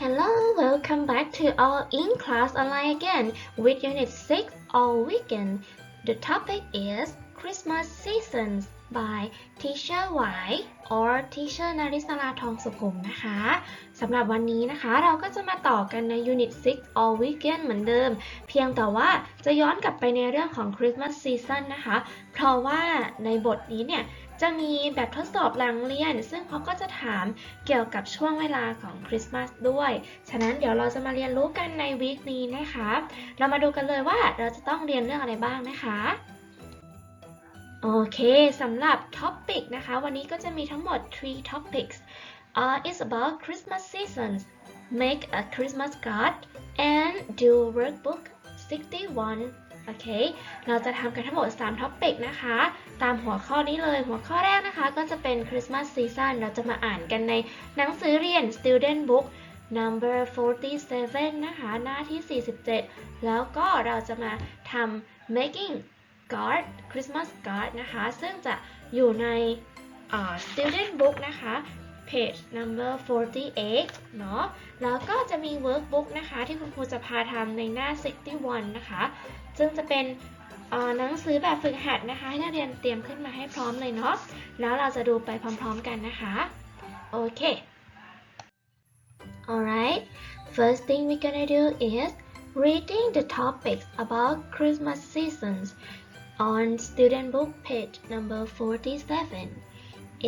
Hello, welcome back to our in class online again with Unit 6 all weekend. The topic is Christmas seasons by Teacher Y or Teacher นาริศราทองสุขุมนะคะสำหรับวันนี้นะคะเราก็จะมาต่อกันใน Unit 6 all weekend เหมือนเดิม เพียงแต่ว่าจะย้อนกลับไปในเรื่องของ Christmas season นะคะ เพราะว่าในบทนี้เนี่ย จะมีแบบทดสอบหลังเรียน ซึ่งเขาก็จะถามเกี่ยวกับช่วงเวลาของคริสต์มาสด้วย ฉะนั้นเดี๋ยวเราจะมาเรียนรู้กันในวีคนี้นะคะ เรามาดูกันเลยว่าเราจะต้องเรียนเรื่องอะไรบ้างนะคะโอเคสำหรับ topic นะคะ วันนี้ก็จะมีทั้งหมด three topics uh, it's about Christmas seasons make a Christmas card and do workbook 61 โอเค เราจะทำกันทั้งหมด3 topic นะคะ ตามหัวข้อนี้เลย หัวข้อแรกนะคะ ก็จะเป็น Christmas season เราจะมาอ่านกันในหนังสือเรียน student book number 47 นะคะ หน้าที่ 47 แล้วก็เราจะมาทำ making card Christmas card นะคะ ซึ่งจะอยู่ใน student book นะคะ page number 48 เนาะ แล้วก็จะมี workbook นะคะ ที่คุณครูจะพาทำในหน้า 61 นะคะ ซึ่งจะเป็นหนังสือแบบฝึกหัดนะคะ ให้นักเรียนเตรียมขึ้นมาให้พร้อมเลยเนาะแล้วเราจะดูไปพร้อมๆกันนะคะโอเค alright first thing we're gonna do is reading the topics about Christmas seasons on student book page number 47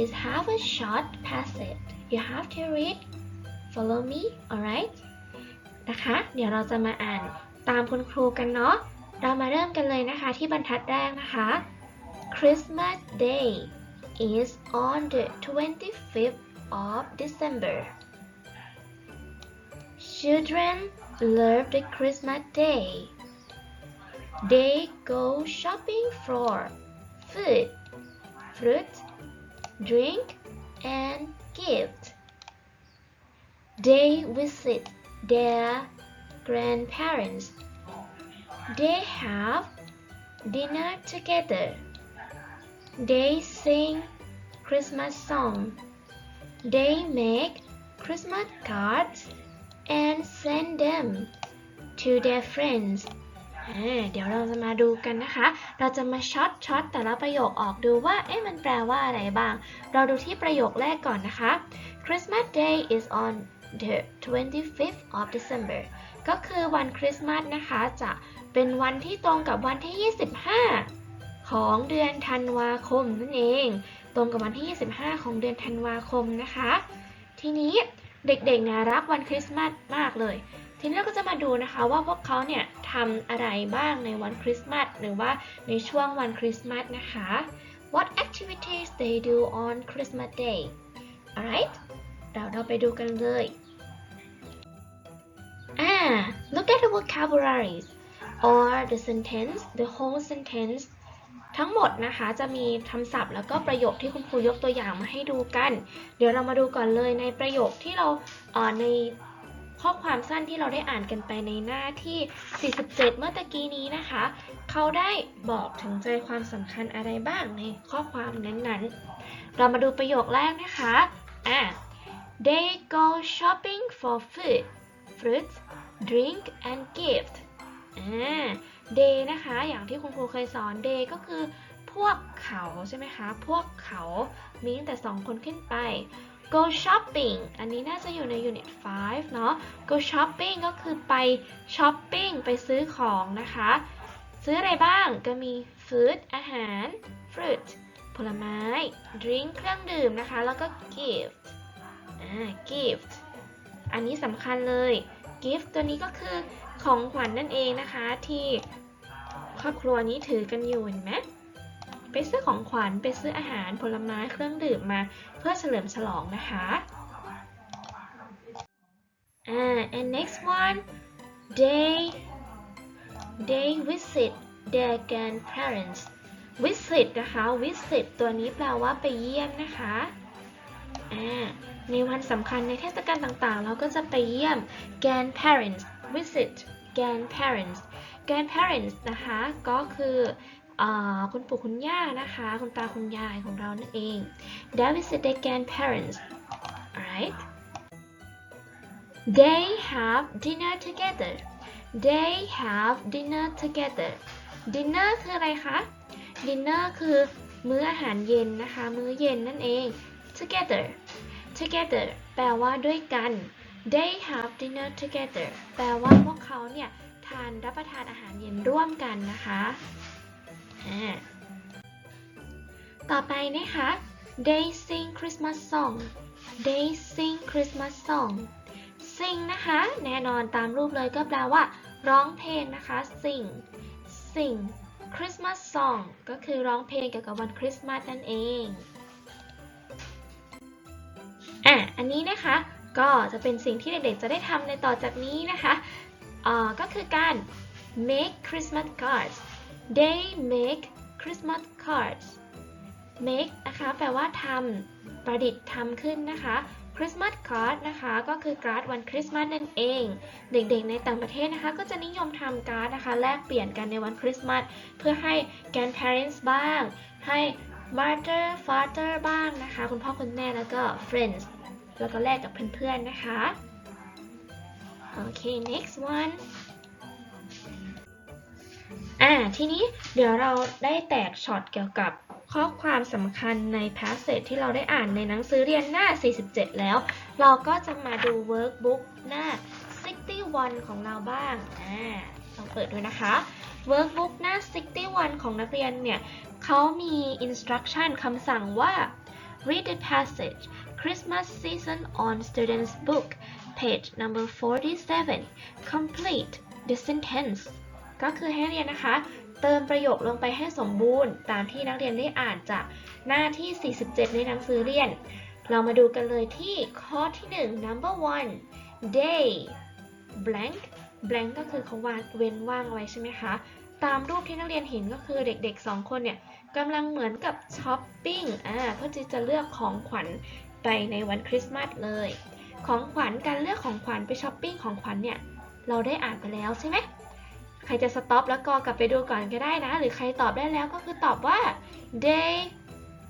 is have a short passage you have to read follow me alright นะคะ เดี๋ยวเราจะมาอ่านตามคุณครูกันเนาะ เรามาเริ่มกันเลยนะคะที่บรรทัดแรกนะคะ Christmas Day is on the 25th of December Children love the Christmas day They go shopping for food, fruit, drink, and gift. They visit their grandparents. They have dinner together. They sing Christmas song. They make Christmas cards and send them to their friends. เดี๋ยวเราจะมาดูกันนะคะ เราจะมาช็อตช็อตแต่ละประโยคออกดูว่า เอ๊ะ มันแปลว่าอะไรบ้าง เราดูที่ประโยคแรกก่อนนะคะ Christmas Day is on the 25th of December ก็คือวันคริสต์มาสนะคะ จะเป็นวันที่ตรงกับวันที่ 25 ของเดือนธันวาคมนั่นเอง ตรงกับวันที่ 25 ของเดือนธันวาคมนะคะ ทีนี้เด็กๆเนี่ยรักวันคริสต์มาสมากเลย ทีนี้เราก็จะมาดูนะคะว่าพวกเขาเนี่ยทำอะไรบ้างในวันคริสต์มาสหรือว่าในช่วงวันคริสต์มาสนะคะ What activities they do on Christmas Day alright เราเราไปดูกันเลยอ่า look at the vocabularies or the sentence the whole sentence ทั้งหมดนะคะจะมีคำศัพท์แล้วก็ประโยคที่คุณครูยกตัวอย่างมาให้ดูกัน เดี๋ยวเรามาดูก่อนเลยในประโยคที่เราเอ่อในข้อความสั้นที่เราได้อ่านกันไปในหน้าที่ 47 เมื่อตะกี้นี้นะคะ เขาได้บอกถึงใจความสำคัญอะไรบ้างในข้อความนั้นๆ เรามาดูประโยคแรกนะคะ อะ they go shopping for food fruits drink and gift อ่า day นะคะอย่างที่คุณครูเคยสอน day ก็คือพวกเขาใช่ไหมคะ พวกเขามีตั้งแต่ 2 คนขึ้นไป go shopping อันนี้น่าจะอยู่ใน unit 5 เนาะ go shopping ก็คือไปช้อปปิ้งไปซื้อของนะคะ ซื้ออะไรบ้างก็มี food อาหาร fruit ผลไม้ drink เครื่องดื่มนะคะ แล้วก็ gift อ่า gift อันนี้สำคัญเลย gift ตัวนี้ก็คือของขวัญนนั่นเองนะคะที่ครอบครัวนี้ถือกันอยู่เห็นไหมไปซื้อของขวัญไปซื้ออาหารผลไม้เครื่องดื่มมาเพื่อเฉลิมฉลองนะคะอ่า and next one they they visit their grandparents visit นะคะ visit ตัวนี้แปลว่าไปเยี่ยมนะคะ ในวันสำคัญในเทศกาลต่างๆ เราก็จะไปเยี่ยม grandparents visit grandparents grandparents นะคะ ก็คืออคุณปู่คุณย่านะคะ คุณตาคุณยายของเรานั่นเอง They visit their grandparents alright they have dinner together they have dinner together dinner คืออะไรคะ dinner คือมื้ออาหารเย็นนะคะ มื้อเย็นนั่นเอง together together แปลว่าด้วยกัน they have dinner together แปลว่าพวกเขาเนี่ย ทานรับประทานอาหารเย็นร่วมกันนะคะ ต่อไปนะคะ they sing Christmas song they sing Christmas song sing นะคะ แน่นอนตามรูปเลยก็แปลว่า ร้องเพลงนะคะ sing sing Christmas song ก็คือร้องเพลงเกี่ยวกับวันคริสต์มาสนั่นเอง อะอันนี้นะคะก็จะเป็นสิ่งที่เด็กๆจะได้ทำในต่อจากนี้นะคะอ่าก็คือการ make Christmas cards they make Christmas cards make นะคะแปลว่าทำประดิษฐ์ทำขึ้นนะคะ Christmas card นะคะก็คือการ์ดวันคริสต์มาสนั่นเอง เด็กๆในต่างประเทศนะคะ ก็จะนิยมทำการ์ดนะคะ แลกเปลี่ยนกันในวันคริสต์มาสเพื่อให้ grandparents บ้าง ให้ mother father บ้างนะคะ คุณพ่อคุณแม่แล้วก็ friends แล้วก็แลกกับเพื่อนๆนะคะ โอเค next one อ่า ทีนี้เดี๋ยวเราได้แตกช็อตเกี่ยวกับข้อความสำคัญใน passage ที่เราได้อ่านในหนังสือเรียนหน้า 47 แล้ว เราก็จะมาดู workbook หน้า 61 ของเราบ้าง อ่าลองเปิดดูนะคะ workbook หน้า 61 ของนักเรียนเนี่ยเขามี instruction คำสั่งว่า read the passage Christmas season on students book page number 47 complete the sentence ก็คือให้เรียนนะคะ เติมประโยคลงไปให้สมบูรณ์ ตามที่นักเรียนได้อ่านจากหน้าที่ 47 ในหนังสือเรียน เรามาดูกันเลยที่ข้อที่ 1 number one day blank blank ก็คือเขาวางเว้นว่างไว้ใช่ไหมคะ ตามรูปที่นักเรียนเห็นก็คือเด็กๆ 2 คนเนี่ยกำลังเหมือนกับช้อปปิ้งอ่าเพื่อที่จะเลือกของขวัญ ไปในวันคริสต์มาสเลย ของขวัญการเลือกของขวัญไปช้อปปิ้งของขวัญเนี่ย เราได้อ่านไปแล้วใช่ไหมใครจะสต็อปแล้วก็กลับไปดูก่อนก็ได้นะ หรือใครตอบได้แล้วก็คือตอบว่า they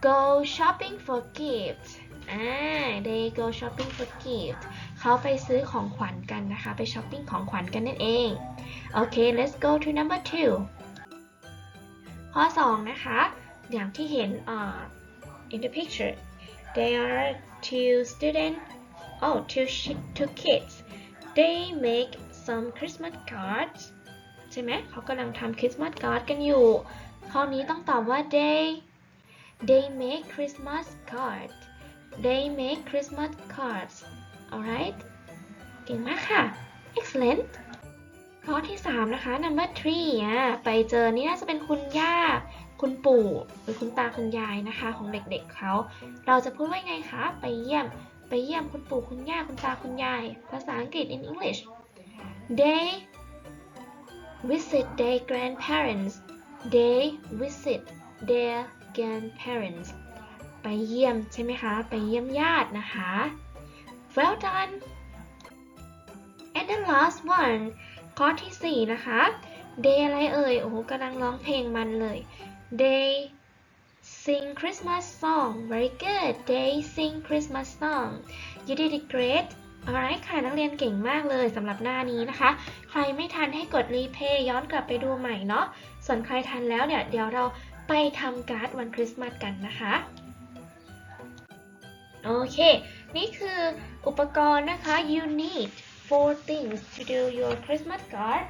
go shopping for gifts อ่า they go shopping for gifts เขาไปซื้อของขวัญกันนะคะ ไปช้อปปิ้งของขวัญกันนั่นเองโอเค let's go to number two ข้อ 2 นะคะ อย่างที่เห็นอ่า in the picture they are two students oh two sh- two kids they make some Christmas cards ใช่ไหมเขากำลังทำคริสต์มาสการ์ดกันอยู่ ข้อนี้ต้องตอบว่า they they make Christmas cards they make Christmas cards alright เก่งมากค่ะ excellent ข้อที่ 3 นะคะ number three อะไปเจอนี่น่าจะเป็นคุณย่า คุณปู่หรือคุณตาคุณยายนะคะ ของเด็กๆเขา เราจะพูดว่าไงคะ ไปเยี่ยม ไปเยี่ยมคุณปู่คุณย่าคุณตาคุณยาย ภาษาอังกฤษ in English they visit their grandparents they visit their grandparents ไปเยี่ยมใช่ไหมคะ ไปเยี่ยมญาตินะคะ well done and the last one ข้อที่ 4 นะคะ they อะไรเอ่ย โอ้โหกำลังร้องเพลงมันเลย they sing Christmas song very good they sing Christmas song you did it great alright ค่ะนักเรียนเก่งมากเลยสำหรับหน้านี้นะคะ ใครไม่ทันให้กดรีเพย์ย้อนกลับไปดูใหม่เนาะ ส่วนใครทันแล้วเนี่ยเดี๋ยวเราไปทำการ์ดวันคริสต์มาสกันนะคะ โอเค นี่คืออุปกรณ์นะคะ you need four things to do your Christmas card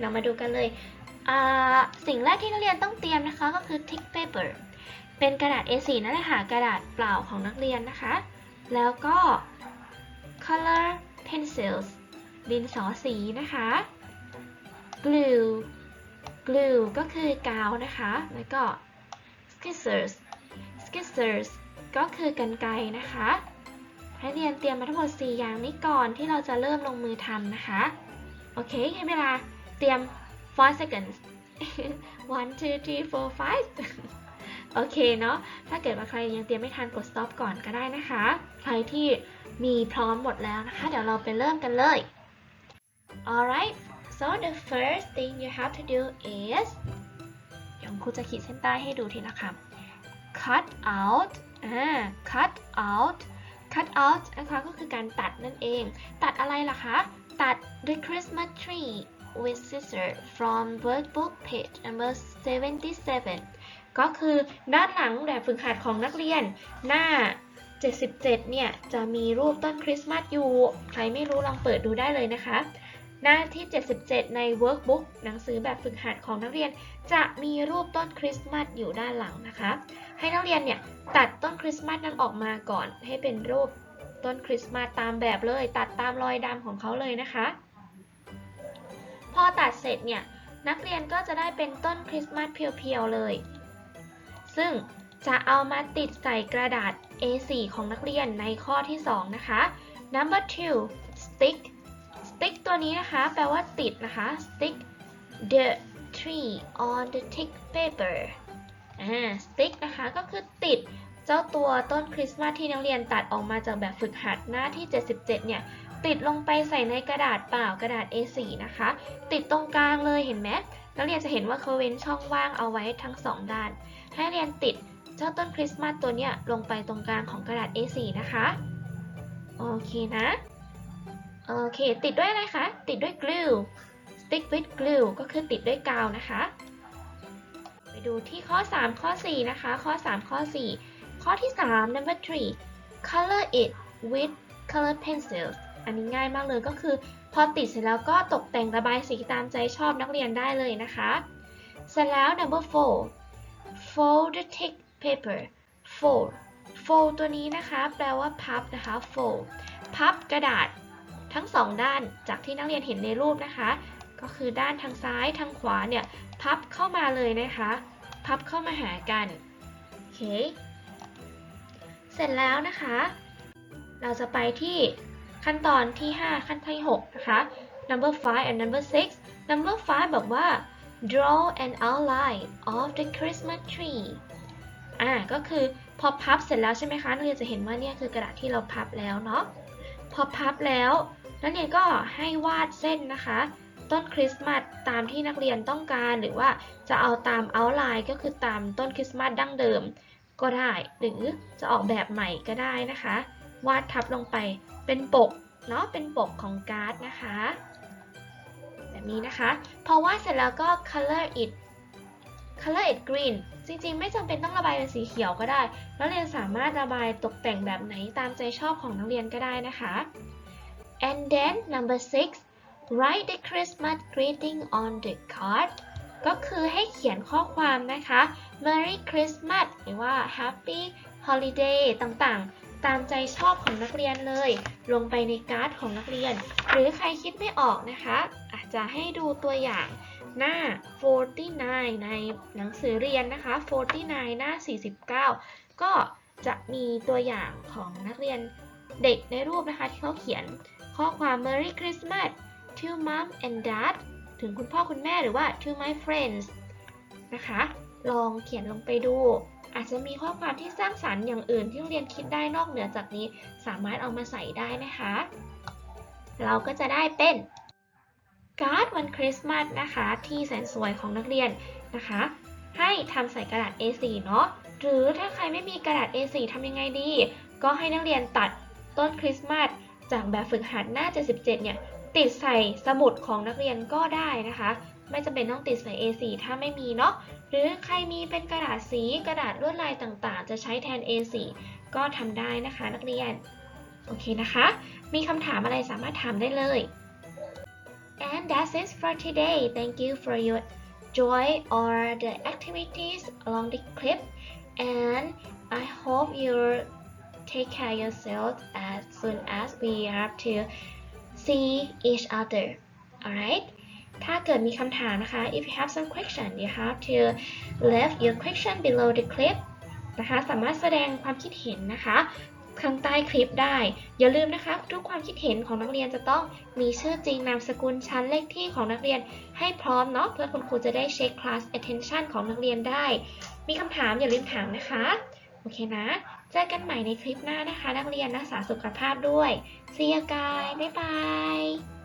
เรามาดูกันเลย สิ่งแรกที่นักเรียนต้องเตรียมนะคะก็คือ tick paper เป็นกระดาษ A4 นั่นแหละค่ะกระดาษเปล่าของนักเรียนนะคะ แล้วก็ color pencils ดินสอสีนะคะ glue glue ก็คือกาวนะคะ แล้วก็ scissors scissors ก็คือกันไกรนะคะให้เรียนเตรียมมาทั้งหมด 4 อย่างนี้ก่อนที่เราจะเริ่มลงมือทำนะคะ โอเคให้เวลาเตรียม 4 seconds 1 2 3 4 5 โอเคเนาะ ถ้าเกิดว่าใครยังเตรียมไม่ทันกด stop ก่อนก็ได้นะคะ ใครที่มีพร้อมหมดแล้วนะคะ เดี๋ยวเราไปเริ่มกันเลย alright so the first thing you have to do is เดี๋ยวครูจะขีดเส้นใต้ให้ดูทีละคำ cut out อ่า cut out cut out นะคะก็คือการตัดนั่นเอง ตัดอะไรล่ะคะ ตัด the Christmas tree with scissors from workbook page number 77 ก็คือด้านหลังแบบฝึกหัดของนักเรียน หน้า 77 เนี่ย จะมีรูปต้นคริสต์มาสอยู่ ใครไม่รู้ลองเปิดดูได้เลยนะคะ หน้าที่ 77 ใน workbook หนังสือแบบฝึกหัดของนักเรียน จะมีรูปต้นคริสต์มาสอยู่ด้านหลังนะคะ ให้นักเรียนเนี่ยตัดต้นคริสต์มาสนั้นออกมาก่อนให้เป็นรูปต้นคริสต์มาสตามแบบเลย ตัดตามรอยดำของเขาเลยนะคะ พอตัดเสร็จเนี่ยนักเรียนก็จะได้เป็นต้นคริสต์มาสเพียวๆเลย ซึ่งจะเอามาติดใส่กระดาษ A4 ของนักเรียนในข้อที่ 2 นะคะ number two stick stick ตัวนี้นะคะ แปลว่าติดนะคะ stick the tree on the thick paper อ่า stick นะคะก็คือติดเจ้าตัวต้นคริสต์มาสที่นักเรียนตัดออกมาจากแบบฝึกหัดหน้าที่ 77 เนี่ย ติดลงไปใส่ในกระดาษเปล่ากระดาษ A4 นะคะ ติดตรงกลางเลยเห็นไหมนักเรียนจะเห็นว่าเขาเว้นช่องว่างเอาไว้ทั้งสองด้าน ให้เรียนติดเจ้าต้นคริสต์มาสตัวเนี้ยลงไปตรงกลางของกระดาษ A4 นะคะ โอเคนะ โอเค ติดด้วยอะไรคะ ติดด้วย glue stick with glue ก็คือติดด้วยกาวนะคะ ไปดูที่ข้อ 3 ข้อ 4 นะคะ ข้อ 3 ข้อ 4 ข้อที่ 3 number 3 color it with color pencils อันนี้ง่ายมากเลยก็คือ พอติดเสร็จแล้วก็ตกแต่งระบายสีตามใจชอบนักเรียนได้เลยนะคะ เสร็จแล้ว number 4 fold the thick paper fold fold ตัวนี้นะคะ แปลว่าพับนะคะ fold พับกระดาษทั้งสองด้านจากที่นักเรียนเห็นในรูปนะคะ ก็คือด้านทางซ้ายทางขวาเนี่ย พับเข้ามาเลยนะคะ พับเข้ามาหากันโอเคเสร็จแล้วนะคะ เราจะไปที่ ขั้นตอนที่ 5 ขั้นที่6นะคะ number 5 and number 6 number 5 บอกว่า draw an outline of the Christmas tree อ่าก็คือพอพับเสร็จแล้วใช่ไหมคะนักเรียนจะเห็นว่าเนี่ยคือกระดาษที่เราพับแล้วเนาะพอพับแล้วนักเรียนก็ให้วาดเส้นนะคะ ต้นคริสต์มาสตามที่นักเรียนต้องการหรือว่าจะเอาตามเอาไลน์ก็คือตามต้นคริสต์มาสดั้งเดิมก็ได้ หรือจะออกแบบใหม่ก็ได้นะคะ วาดทับลงไปเป็นปกเนาะเป็นปกของการ์ดนะคะ แบบนี้นะคะ พอวาดเสร็จแล้วก็ color it color it green จริงๆ ไม่จำเป็นต้องระบายเป็นสีเขียวก็ได้ นักเรียนสามารถระบายตกแต่งแบบไหนตามใจชอบของนักเรียนก็ได้นะคะ and then number six write the Christmas greeting on the card ก็คือให้เขียนข้อความนะคะ Merry Christmas หรือว่า Happy Holiday ต่างๆ ตามใจชอบของนักเรียนเลย ลงไปในการ์ดของนักเรียน หรือใครคิดไม่ออกนะคะ อาจจะให้ดูตัวอย่างหน้า 49 ในหนังสือเรียนนะคะ 49 หน้า 49 ก็จะมีตัวอย่างของนักเรียนเด็กในรูปนะคะ ที่เขาเขียนข้อความ Merry Christmas to mom and dad ถึงคุณพ่อคุณแม่หรือว่า to my friends นะคะ ลองเขียนลงไปดู อาจจะมีข้อความที่สร้างสรรค์อย่างอื่นที่เรียนคิดได้นอกเหนือจากนี้ สามารถเอามาใส่ได้นะคะ เราก็จะได้เป็นการ์ดวันคริสต์มาสนะคะ ที่แสนสวยของนักเรียนนะคะ ให้ทำใส่กระดาษ A4 เนาะหรือถ้าใครไม่มีกระดาษ A4 ทำยังไงดี ก็ให้นักเรียนตัดต้นคริสต์มาสจากแบบฝึกหัดหน้า 77 เนี่ย ติดใส่สมุดของนักเรียนก็ได้นะคะ ไม่จำเป็นต้องติดใส่ A4 ถ้าไม่มีเนาะ หรือใครมีเป็นกระดาษสีกระดาษลวดลายต่างๆ จะใช้แทน A4 ก็ทำได้นะคะนักเรียน โอเคนะคะ มีคำถามอะไรสามารถถามได้เลย And that's it for today. Thank you for your joy or the activities along the clip. And I hope you take care yourself as soon as we have to see each other. Alright? ถ้าเกิดมีคำถามนะคะ if you have some question you have to leave your question below the clip นะคะ สามารถแสดงความคิดเห็นนะคะข้างใต้คลิปได้ อย่าลืมนะคะ ทุกความคิดเห็นของนักเรียนจะต้องมีชื่อจริงนามสกุลชั้นเลขที่ของนักเรียนให้พร้อมเนาะเพื่อคุณครูจะได้เช็ค class attention ของนักเรียนได้ มีคำถามอย่าลืมถามนะคะ โอเคนะ เจอกันใหม่ในคลิปหน้านะคะ นักเรียนรักษาสุขภาพด้วย See you guys บ๊ายบาย